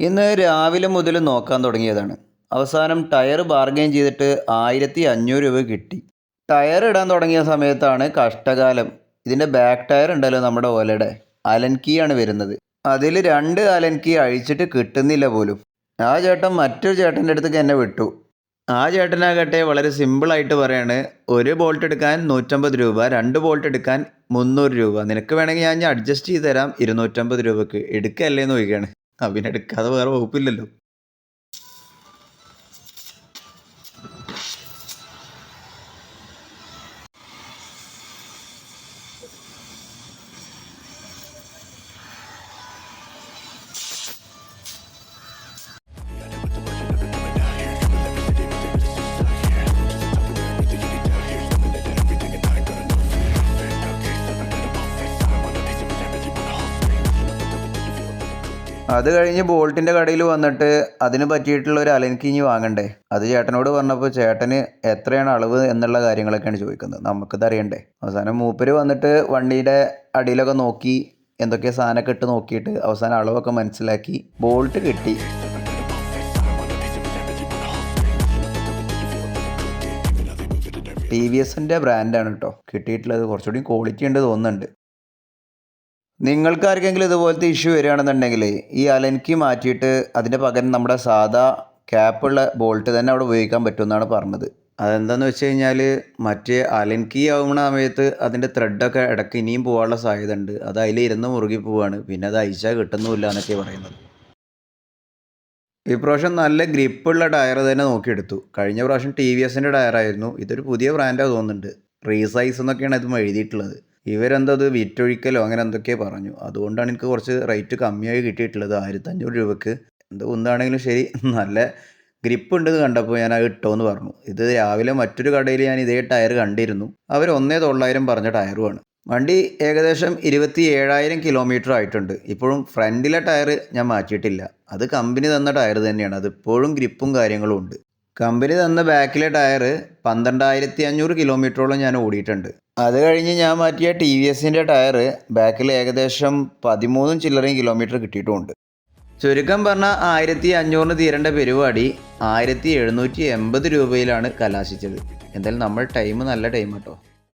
ഇന്ന് രാവിലെ മുതൽ നോക്കാൻ തുടങ്ങിയതാണ്. അവസാനം ടയർ ബാർഗെയിൻ ചെയ്തിട്ട് ആയിരത്തി അഞ്ഞൂറ് രൂപ കിട്ടി. ടയർ ഇടാൻ തുടങ്ങിയ സമയത്താണ് കഷ്ടകാലം. ഇതിന്റെ ബാക്ക് ടയർ ഉണ്ടല്ലോ നമ്മുടെ ഓലയുടെ. ആണ് വരുന്നത്. അതിൽ രണ്ട് അലൻ കീ അഴിച്ചിട്ട് കിട്ടുന്നില്ല പോലും. ആ ചേട്ടൻ മറ്റൊരു ചേട്ടന്റെ അടുത്തേക്ക് എന്നെ വിട്ടു. ആ ചേട്ടനാകട്ടെ വളരെ സിമ്പിളായിട്ട് പറയാണ് ഒരു ബോൾട്ട് എടുക്കാൻ നൂറ്റമ്പത് രൂപ രണ്ട് ബോൾട്ട് എടുക്കാൻ മുന്നൂറ് രൂപ. നിനക്ക് വേണമെങ്കിൽ ഞാൻ അഡ്ജസ്റ്റ് ചെയ്ത് തരാം ഇരുന്നൂറ്റമ്പത് രൂപക്ക്. എടുക്കല്ലേ എന്ന് ചോദിക്കുകയാണ്. അവനെടുക്കാതെ വേറെ വകുപ്പില്ലല്ലോ. അത് കഴിഞ്ഞ് ബോൾട്ടിന്റെ കടയിൽ വന്നിട്ട് അതിന് പറ്റിയിട്ടുള്ള ഒരു അലൻകിഞ്ഞ് വാങ്ങണ്ടേ? അത് ചേട്ടനോട് പറഞ്ഞപ്പോൾ ചേട്ടന് എത്രയാണ് അളവ് എന്നുള്ള കാര്യങ്ങളൊക്കെയാണ് ചോദിക്കുന്നത്. നമുക്കിത് അറിയണ്ടേ? അവസാനം മൂപ്പര് വന്നിട്ട് വണ്ടിയുടെ അടിയിലൊക്കെ നോക്കി എന്തൊക്കെ സാധനമൊക്കെ ഇട്ട് നോക്കിയിട്ട് അവസാനം അളവൊക്കെ മനസ്സിലാക്കി ബോൾട്ട് കിട്ടി. ടി വി എസിന്റെ ബ്രാൻഡാണ് കേട്ടോ. കിട്ടിയിട്ടുള്ളത്. കുറച്ചുകൂടി ക്വാളിറ്റി ഉണ്ട് തോന്നുന്നുണ്ട്. നിങ്ങൾക്ക് ആർക്കെങ്കിലും ഇതുപോലത്തെ ഇഷ്യൂ വരികയാണെന്നുണ്ടെങ്കിൽ ഈ അലൻക്കി മാറ്റിയിട്ട് അതിന്റെ പകരം നമ്മുടെ സാധാ ക്യാപ്പുള്ള ബോൾട്ട് തന്നെ അവിടെ ഉപയോഗിക്കാൻ പറ്റുമെന്നാണ് പറഞ്ഞത്. അതെന്താണെന്ന് വെച്ച് കഴിഞ്ഞാൽ മറ്റേ അലൻകി ആവുന്ന സമയത്ത് അതിന്റെ ത്രെഡൊക്കെ ഇടയ്ക്ക് ഇനിയും പോകാനുള്ള സാധ്യത ഉണ്ട് അത് അതിൽ ഇരുന്ന് മുറുകി പോവാണ് പിന്നെ അത് അയച്ചാൽ കിട്ടുന്നുമില്ല എന്നൊക്കെ പറയുന്നത്. ഇപ്രാവശ്യം നല്ല ഗ്രിപ്പുള്ള ടയർ തന്നെ നോക്കിയെടുത്തു. കഴിഞ്ഞ പ്രാവശ്യം ടി വി എസിന്റെ ടയറായിരുന്നു ഇതൊരു പുതിയ ബ്രാൻഡാണ് തോന്നുന്നുണ്ട്. റീസൈസ് എന്നൊക്കെയാണ് ഇതും എഴുതിയിട്ടുള്ളത്. ഇവരെന്തത് വിറ്റൊഴിക്കലോ അങ്ങനെ എന്തൊക്കെയോ പറഞ്ഞു. അതുകൊണ്ടാണ് എനിക്ക് കുറച്ച് റേറ്റ് കമ്മിയായി കിട്ടിയിട്ടുള്ളത് ആയിരത്തഞ്ഞൂറ് രൂപക്ക്. എന്ത് ഒന്നാണെങ്കിലും ശരി നല്ല ഗ്രിപ്പ് ഉണ്ട് എന്ന് കണ്ടപ്പോൾ ഞാൻ അത് ഇട്ടോന്ന് പറഞ്ഞു. ഇത് രാവിലെ മറ്റൊരു കടയിൽ ഞാൻ ഇതേ ടയർ കണ്ടിരുന്നു. അവർ ഒന്നേ തൊള്ളായിരം പറഞ്ഞ ടയറുമാണ് വണ്ടി ഏകദേശം ഇരുപത്തി ഏഴായിരം കിലോമീറ്റർ ആയിട്ടുണ്ട്. ഇപ്പോഴും ഫ്രണ്ടിലെ ടയർ ഞാൻ മാറ്റിയിട്ടില്ല. അത് കമ്പനി തന്ന ടയർ തന്നെയാണ്. അത് ഇപ്പോഴും ഗ്രിപ്പും കാര്യങ്ങളും ഉണ്ട്. കമ്പനി തന്ന ബാക്കിലെ ടയർ പന്ത്രണ്ടായിരത്തി അഞ്ഞൂറ് കിലോമീറ്ററോളം ഞാൻ ഓടിയിട്ടുണ്ട്. അത് കഴിഞ്ഞ് ഞാൻ മാറ്റിയ ടി വി എസിന്റെ ടയർ ബാക്കിൽ ഏകദേശം പതിമൂന്നും ചില്ലറയും കിലോമീറ്റർ കിട്ടിയിട്ടുമുണ്ട് ചുരുക്കം പറഞ്ഞാൽ ആയിരത്തി അഞ്ഞൂറിന് തീരേണ്ട പരിപാടി ആയിരത്തി എഴുന്നൂറ്റി എൺപത് രൂപയിലാണ് കലാശിച്ചത്. എന്തായാലും നമ്മൾ ടൈം നല്ല ടൈം കേട്ടോ.